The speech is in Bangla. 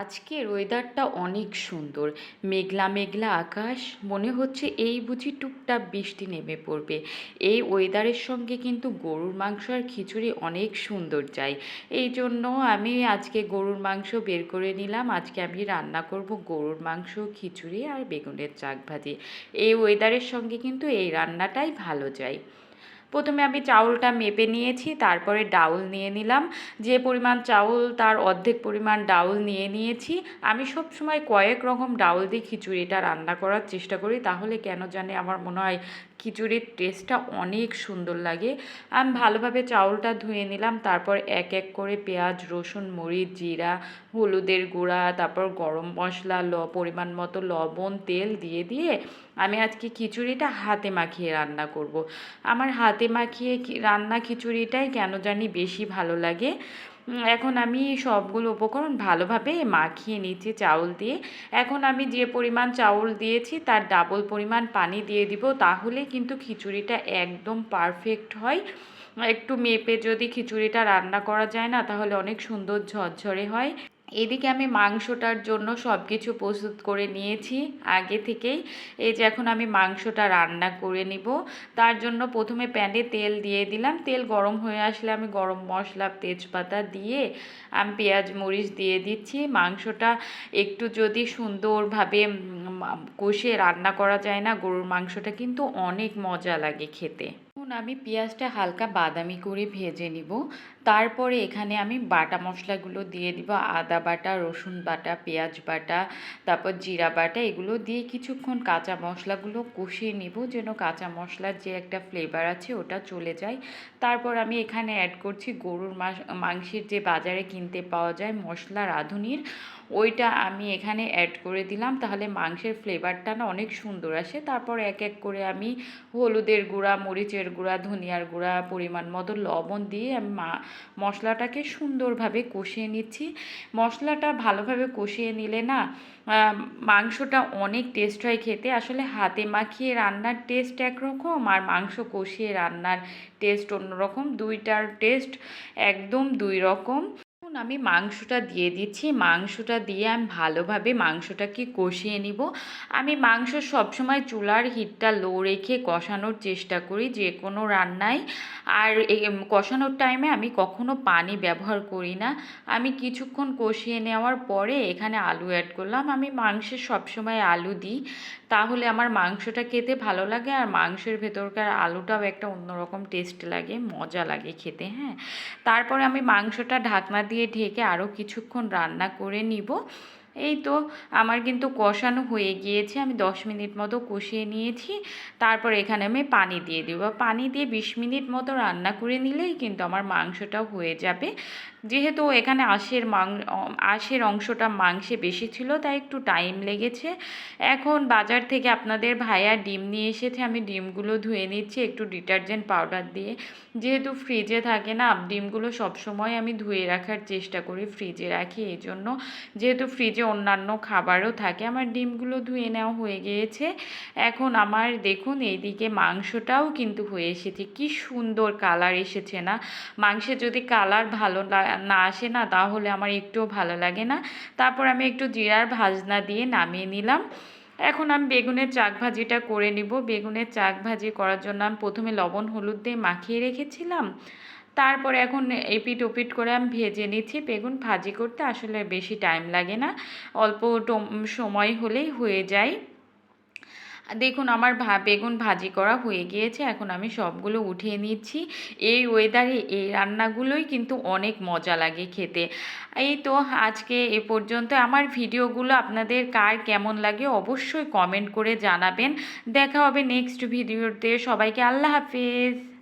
আজকের ওয়েদারটা অনেক সুন্দর। মেঘলা মেঘলা আকাশ, মনে হচ্ছে এই বুঝি টুপটাপ বৃষ্টি নেমে পড়বে। এই ওয়েদারের সঙ্গে কিন্তু গরুর মাংস আর খিচুড়ি অনেক সুন্দর যায়। এই জন্য আমি আজকে গরুর মাংস বের করে নিলাম। আজকে আমি রান্না করব গরুর মাংস, খিচুড়ি আর বেগুনের চাক ভাজি এই ওয়েদারের সঙ্গে কিন্তু এই রান্নাটাই ভালো যায়। প্রথমে আমি চাউলটা মেপে নিয়েছি, তারপরে ডাউল নিয়ে নিলাম। যে পরিমাণ চাউল, তার অর্ধেক পরিমাণ ডাউল নিয়ে নিয়েছি। আমি সব সময় কয়েক রকম ডাউল দিয়ে খিচুড়িটা রান্না করার চেষ্টা করি, তাহলে কেন জানে আমার মনে হয় খিচুড়ির টেস্টটা অনেক সুন্দর লাগে আমি ভালোভাবে চাউলটা ধুয়ে নিলাম, তারপর এক এক করে পেঁয়াজ, রসুন, মরিচ, জিরা, হলুদের গুঁড়া, তারপর গরম মশলা, ল, পরিমাণ মতো লবণ, তেল দিয়ে দিয়ে আমি আজকে খিচুড়িটা হাতে মাখিয়ে রান্না করব। আমার হাতে মাখিয়ে রান্না খিচুড়িটাই কেন জানি বেশি ভালো লাগে এখন আমি সবগুলো উপকরণ ভালোভাবে মাখিয়ে নিচ্ছি চাউল দিয়ে। এখন আমি যে পরিমাণ চাউল দিয়েছি তার ডাবল পরিমাণ পানি দিয়ে দিব তাহলে কিন্তু খিচুড়িটা একদম পারফেক্ট হয়। একটু মেপে যদি খিচুড়িটা রান্না করা যায় না তাহলে অনেক সুন্দর ঝরঝরে হয়। এদিকে আমি মাংসটার জন্য সব কিছু প্রস্তুত করে নিয়েছি। আগে থেকেই এই যে এখন আমি মাংসটা রান্না করে নিব। তার জন্য প্রথমে প্যানে তেল দিয়ে দিলাম। তেল গরম হয়ে আসলে আমি গরম মশলা, তেজপাতা দিয়ে আমি পেঁয়াজ, মরিচ দিয়ে দিচ্ছি। মাংসটা একটু যদি সুন্দরভাবে কষে রান্না করা যায় না, গরুর মাংসটা কিন্তু অনেক মজা লাগে খেতে। এখন আমি পেঁয়াজটা হালকা বাদামি করে ভেজে নিব। তারপরে এখানে আমি বাটা মশলাগুলো দিয়ে দিব, আদা বাটা, রসুন বাটা, পেঁয়াজ বাটা, তারপর জিরা বাটা, এগুলো দিয়ে কিছুক্ষণ কাঁচা মশলাগুলো কষিয়ে নিব যেন কাঁচা মশলার যে একটা ফ্লেভার আছে ওটা চলে যায়। তারপর আমি এখানে অ্যাড করছি গরুর মাংসের যে বাজারে কিনতে পাওয়া যায় মশলা রাঁধুনির ওইটা আমি এখানে অ্যাড করে দিলাম। তাহলে মাংসের ফ্লেভারটা না অনেক সুন্দর আসে। তারপর এক এক করে আমি হলুদের গুঁড়া, মরিচের গুঁড়া, ধনিয়ার গুঁড়া পরিমাণ মতো লবণ দিয়ে আমি মশলাটাকে সুন্দরভাবে কষিয়ে নিচ্ছি। মশলাটা ভালোভাবে কষিয়ে নিলে না মাংসটা অনেক টেস্ট হয় খেতে। আসলে হাতে মাখিয়ে রান্নার টেস্ট একরকম আর মাংস কষিয়ে রান্নার টেস্ট অন্যরকম। দুইটার টেস্ট একদম দুই রকম। আমি মাংসটা দিয়ে দিচ্ছি। মাংসটা দিয়ে আমি ভালোভাবে মাংসটাকে কষিয়ে নিব। আমি মাংস সবসময় চুলার হিটটা লো রেখে কষানোর চেষ্টা করি যে কোনো রান্নায়। আর কষানোর টাইমে আমি কখনো পানি ব্যবহার করি না। আমি কিছুক্ষণ কষিয়ে নেওয়ার পরে এখানে আলু অ্যাড করলাম। আমি মাংসে সবসময় আলু দিই। তাহলে আমার মাংসটা খেতে ভালো লাগে আর মাংসের ভেতরকার আলুটাও একটা অন্যরকম টেস্ট লাগে, মজা লাগে খেতে হ্যাঁ? তারপরে আমি মাংসটা ঢাকনা দিয়ে ঢেকে আরও কিছুক্ষণ রান্না করে নিব। এই তো আমার কিন্তু কষানো হয়ে গিয়েছে, আমি দশ মিনিট মতো কষিয়ে নিয়েছি। তারপর এখানে আমি পানি দিয়ে দেব। পানি দিয়ে বিশ মিনিট মতো রান্না করে নিলেই কিন্তু আমার মাংসটাও হয়ে যাবে। যেহেতু এখানে আঁশের মাং, আঁশের অংশটা মাংসে বেশি ছিল, তাই একটু টাইম লেগেছে। এখন বাজার থেকে আপনাদের ভাইয়া ডিম নিয়ে এসেছে, আমি ডিমগুলো ধুয়ে নিচ্ছি, একটু ডিটারজেন্ট পাউডার দিয়ে। যেহেতু ফ্রিজে থাকে না, ডিমগুলো সবসময় আমি ধুয়ে রাখার চেষ্টা করি, ফ্রিজে রাখি এই জন্য যেহেতু ফ্রিজে অন্যান্য খাবারও থাকে। আমার ডিমগুলো ধুয়ে নেওয়া হয়ে গিয়েছে। এখন আমার দেখুন, এইদিকে মাংসটাও কিন্তু হয়ে এসেছে। কি সুন্দর কালার এসেছে না? মাংসে যদি কালার ভালো না আসে না, তাহলে আমার একটুও ভালো লাগে না। তারপর আমি একটু জিরার ভাজনা দিয়ে নামিয়ে নিলাম। এখন আমি বেগুনের চাক ভাজিটা করে নিব। বেগুনের চাক ভাজি করার জন্য আমি প্রথমে লবণ, হলুদ দিয়ে মাখিয়ে রেখেছিলাম। তারপরে এখন এপিট ওপিট করে আমি ভেজে নিচ্ছি। বেগুন ভাজি করতে আসলে বেশি টাইম লাগে না। অল্প সময় হলেই হয়ে যায়। দেখুন, আমার ভা, বেগুন ভাজি করা হয়ে গিয়েছে। এখন আমি সবগুলো উঠিয়ে নিচ্ছি। এই ওয়েদারে এই রান্নাগুলোই কিন্তু অনেক মজা লাগে খেতে। এই তো আজকে এ পর্যন্ত। আমার ভিডিওগুলো আপনাদের কার কেমন লাগে অবশ্যই কমেন্ট করে জানাবেন। দেখা হবে নেক্সট ভিডিওতে সবাইকে আল্লাহ হাফেজ।